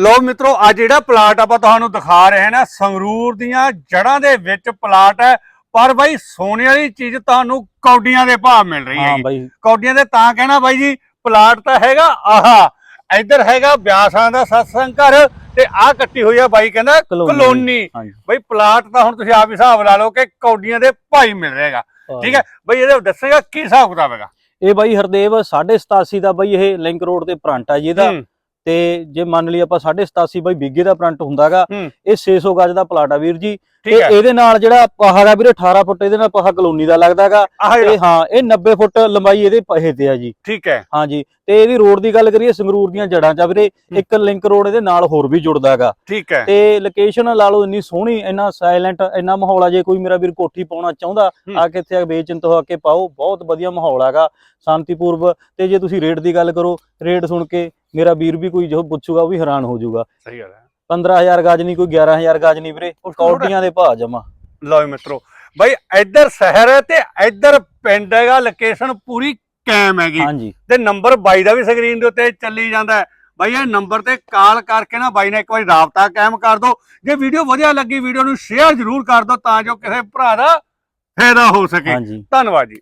ਲੋ ਮਿੱਤਰੋ ਅੱਜ ਜਿਹੜਾ ਪਲਾਟ ਆਪਾਂ ਤੁਹਾਨੂੰ ਦਿਖਾ ਰਹੇ ਹਾਂ ਨਾ ਸੰਗਰੂਰ ਦੀਆਂ ਜੜ੍ਹਾਂ ਦੇ ਵਿੱਚ ਪਲਾਟ ਹੈ ਪਰ ਬਾਈ ਸੋਨੇ ਵਾਲੀ ਚੀਜ਼ ਤੁਹਾਨੂੰ ਕੌਡੀਆਂ ਦੇ ਭਾਅ ਮਿਲ ਰਹੀ ਹਾਂ ਹੈ ਬਾਈ। ਕੌਡੀਆਂ ਦੇ ਤਾਂ ਕਹਿਣਾ ਬਾਈ ਜੀ ਪਲਾਟ ਤਾਂ ਹੈਗਾ ਆਹਾ ਇੱਧਰ ਹੈਗਾ ਬਿਆਸਾਂ ਦਾ ਸਤਸੰਗ ਘਰ ਤੇ ਆਹ ਕੱਟੀ ਹੋਈ ਆ ਬਾਈ ਕਹਿੰਦਾ ਕਲੋਨੀ। ਬਈ ਪਲਾਟ ਤਾਂ ਹੁਣ ਤੁਸੀਂ ਆਪ ਹੀ ਹਿਸਾਬ ਲਾ ਲਓ ਕਿ ਕੌਡੀਆਂ ਦੇ ਭਾਈ ਮਿਲ ਰਹੇਗਾ ਠੀਕ ਹੈ ਬਈ ਇਹਦੇ ਦੱਸੇਗਾ ਕੀ ਹਿਸਾਬ ਕਿਤਾਬ ਹੈਗਾ? ਇਹ ਬਾਈ ਹਰਦੇਵ 87 ਦਾ ਬਾਈ ਇਹ ਲਿੰਕ ਰੋਡ ਤੇ ਫਰੰਟ ਆ ਜੀ ਇਹਦਾ। ਤੇ ਜੇ ਮੰਨ ਲਈ ਆਪਾਂ 87 ਬਾਈ ਬਿੱਗੇ ਦਾ ਫਰੰਟ ਹੁੰਦਾਗਾ ਹੂੰ। ਇਹ 600 ਗਜ ਦਾ ਪਲਾਟ ਆ ਵੀਰ ਜੀ। ਤੇ ਹੈ। ਇਹਦੇ ਨਾਲ ਜਿਹੜਾ ਪਹਾੜ ਆ ਵੀਰੇ 18 ਫੁੱਟ ਇਹਦੇ ਨਾਲ ਪਹਾ ਕਲੋਨੀ ਦਾ ਲੱਗਦਾਗਾ। ਇਹ ਹਾਂ ਇਹ 90 ਫੁੱਟ ਲੰਬਾਈ ਇਹਦੇ ਪਹੇ ਤੇ ਆ ਜੀ। ਠੀਕ ਹੈ। ਹਾਂਜੀ ਤੇ ਇਹਦੀ ਰੋਡ ਦੀ ਗੱਲ ਕਰੀਏ ਸੰਗਰੂਰ ਦੀਆਂ ਜੜਾਂ ਚ ਵੀਰੇ ਇੱਕ ਲਿੰਕ ਰੋਡ ਇਹਦੇ ਨਾਲ ਹੋਰ ਵੀ ਜੁੜਦਾਗਾ। ਠੀਕ ਹੈ। ਤੇ ਲੋਕੇਸ਼ਨ ਲਾ ਲਓ ਇੰਨੀ ਸੋਹਣੀ ਇੰਨਾ ਸਾਇਲੈਂਟ ਇੰਨਾ ਮਾਹੌਲ ਆ ਜੇ ਕੋਈ ਮੇਰਾ ਵੀਰ ਕੋਠੀ ਪਾਉਣਾ ਚਾਹੁੰਦਾ ਹੂੰ। ਆ ਕੇ ਇੱਥੇ ਆ ਬੇਚਿੰਤ ਹੋ ਕੇ ਪਾਓ ਬਹੁਤ ਵਧੀਆ ਮਾਹੌਲ ਹੈਗਾ ਸ਼ਾਂਤੀਪੂਰਵ। ਤੇ ਜੇ ਤੁਸੀਂ ਰੇਟ ਦੀ ਗੱਲ ਕਰੋ ਰੇਟ ਸੁਣ ਕੇ ਮੇਰਾ ਵੀਰ ਵੀ ਕੋਈ ਜੋ ਪੁੱਛੂਗਾ ਉਹ ਵੀ ਹੈਰਾਨ ਹੋ ਜਾਊਗਾ। ਸਹੀ ਗੱਲ ਹੈ। 15000 ਗਜ ਨਹੀਂ ਕੋਈ 11000 ਗਜ ਨਹੀਂ ਵੀਰੇ ਕੌਡੀਆਂ ਦੇ ਭਾਅ ਜਮਾ। ਲਓ ਮਿੱਤਰੋ ਬਈ ਇੱਧਰ ਸ਼ਹਿਰ ਹੈ ਤੇ ਇੱਧਰ ਪਿੰਡ ਹੈਗਾ ਲੋਕੇਸ਼ਨ ਪੂਰੀ ਕਾਇਮ ਹੈਗੀ। ਹਾਂਜੀ। ਤੇ ਨੰਬਰ ਬਾਈ ਦਾ ਵੀ ਸਕਰੀਨ ਦੇ ਉੱਤੇ ਚੱਲੀ ਜਾਂਦਾ ਹੈ। ਬਾਈ ਇਹ ਨੰਬਰ ਤੇ ਕਾਲ ਕਰਕੇ ਨਾ ਬਾਈ ਨੇ ਇੱਕ ਵਾਰੀ ਰਾਬਤਾ ਕਾਇਮ ਕਰ ਦਿਓ। ਜੇ ਵੀਡੀਓ ਵਧੀਆ ਲੱਗੀ ਵੀਡੀਓ ਨੂੰ ਸ਼ੇਅਰ ਜ਼ਰੂਰ ਕਰ ਦਿਓ ਤਾਂ ਜੋ ਕਿਸੇ ਭਰਾ ਦਾ ਫਾਇਦਾ ਹੋ ਸਕੇ। ਧੰਨਵਾਦ ਜੀ।